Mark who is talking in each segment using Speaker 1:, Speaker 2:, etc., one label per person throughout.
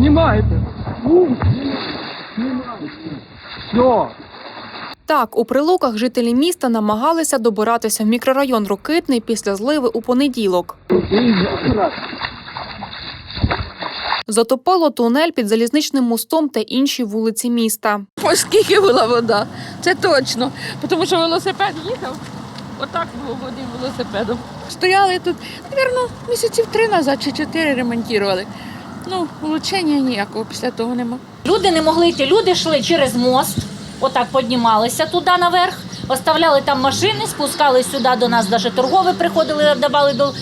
Speaker 1: Знімайте. Все.
Speaker 2: Так, у прилуках жителі міста намагалися добиратися в мікрорайон Рокитний після зливи у понеділок. Затопило тунель під залізничним мостом та інші вулиці міста.
Speaker 3: Оскільки була вода, це точно. Тому що велосипед їхав, отак було водив велосипедом. Стояли тут, мабуть, місяців три назад чи чотири ремонтували. Ну, влучення ніякого після того нема.
Speaker 4: Люди не могли йти. Люди йшли через мост, отак піднімалися туди наверх, оставляли там машини, спускались сюди до нас, навіть торгові приходили, давали до.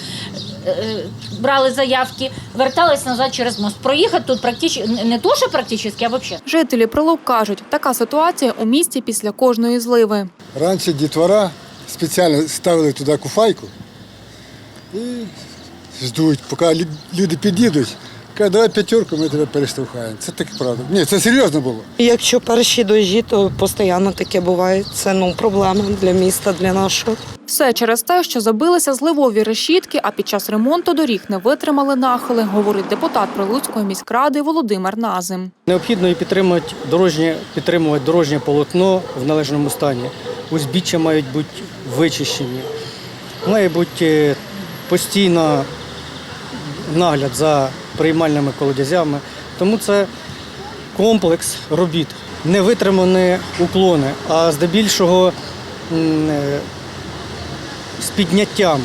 Speaker 4: е, Брали заявки, вертались назад через мост. Проїхати тут практично не то, що практично, а взагалі.
Speaker 2: Жителі прилук кажуть, така ситуація у місті після кожної зливи.
Speaker 5: Раніше дітвора спеціально ставили туди куфайку і ждуть, поки люди під'їдуть. Кажуть, давай п'ятерку, ми тебе перештовхаємо. Це так правда. Ні, це серйозно було.
Speaker 6: Якщо перші дощі, то постійно таке буває. Це ну проблема для міста, для нашого.
Speaker 2: Все через те, що забилися зливові решітки, а під час ремонту доріг не витримали нахили, говорить депутат Прилуцької міськради Володимир Назим.
Speaker 7: Необхідно і підтримувати дорожнє, підтримувати дорожнє полотно в належному стані. Узбіччя мають бути вичищені. Має бути е, постійно нагляд за приймальними колодязями. Тому це комплекс робіт. Не витримані уклони, а здебільшого е, з підняттям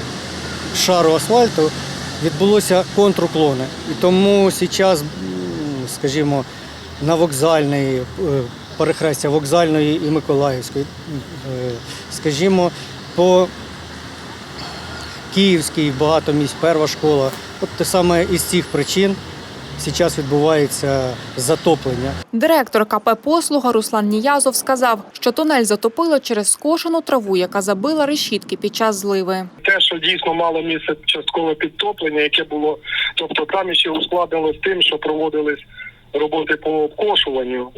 Speaker 7: шару асфальту відбулося контруклони. І тому зараз, скажімо, на вокзальної, е, перехрестя вокзальної і Миколаївської, е, скажімо, по Київській багато місць, перша школа. От те саме із цих причин зараз відбувається затоплення.
Speaker 2: Директор КП «Послуга» Руслан Ніязов сказав, що тунель затопило через скошену траву, яка забила решітки під час зливи.
Speaker 8: те, що дійсно мало місце часткове підтоплення, яке було, тобто там ще ускладнилось тим, що проводились роботи по обкошуванню.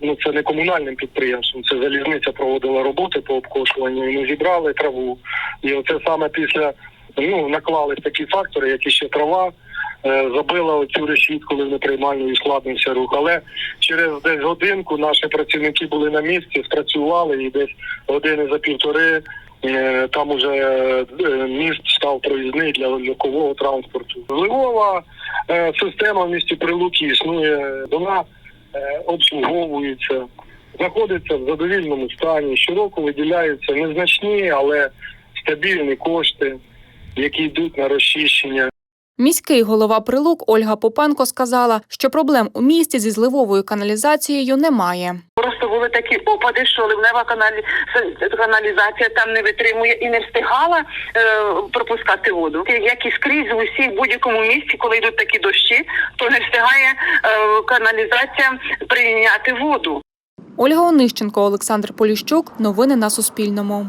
Speaker 8: Ну це не комунальним підприємством, це залізниця проводила роботи по обкошуванню. І ми зібрали траву. І оце саме після ну наклались такі фактори, як і ще трава. е, Забила оцю решітку неприймальну і ускладнився рух. Але через десь годинку наші працівники були на місці, спрацювали і десь години за півтори Е, Там уже е, міст став проїзний для легкового транспорту. Зливова система в місті Прилуки існує. Вона обслуговується, знаходиться в задовільному стані. Щороку виділяються незначні, але стабільні кошти, які йдуть на розчищення.
Speaker 2: Міський голова Прилук Ольга Попенко сказала, що проблем у місті зі зливовою каналізацією немає.
Speaker 9: Просто були такі опади, що ливнева каналі... каналізація там не витримує і не встигала е, пропускати воду. Як і скрізь в усіх будь-якому місці, коли йдуть такі дощі, то не встигає е, каналізація прийняти воду.
Speaker 2: Ольга Онищенко, Олександр Поліщук. Новини на Суспільному.